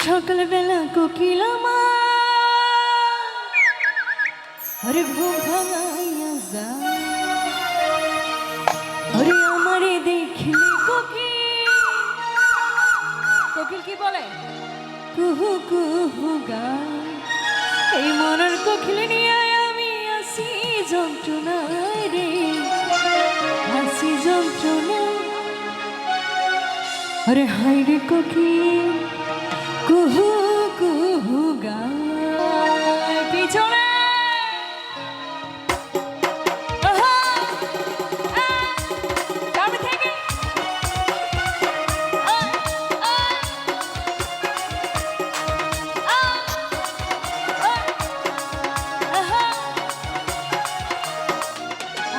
সকালবেলা কোকিল আরে ঘুম ভাঙাইয়া যা আরে আমারে দেখলে কোকিল কোকিল কি বলে কুহু কুহু গা এই মনের কোকিল নিয়ে আমি আসি যন্ত্রণায় রে আসি যন্ত্রণা আরে হাই রে কোকিল কুহু কুহু গায় পিছনে।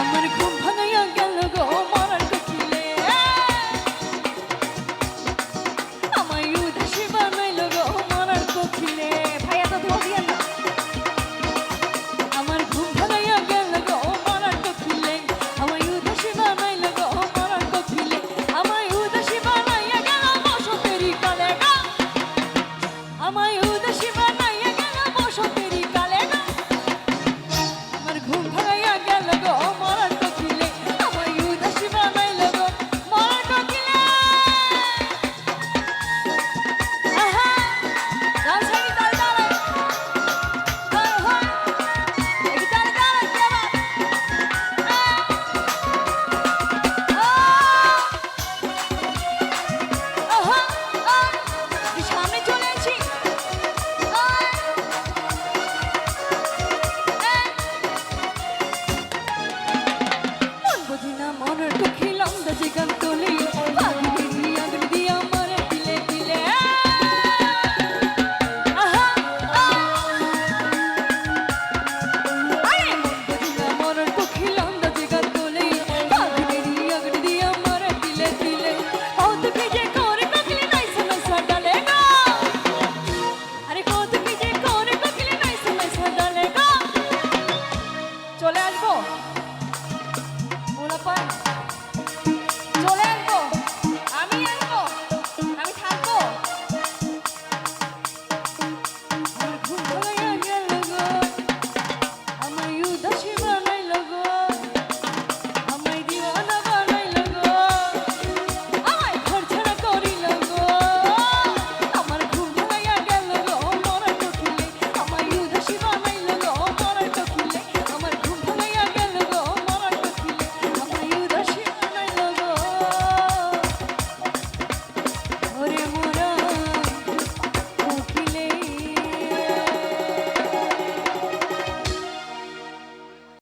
আমার খুব ভালো আমায়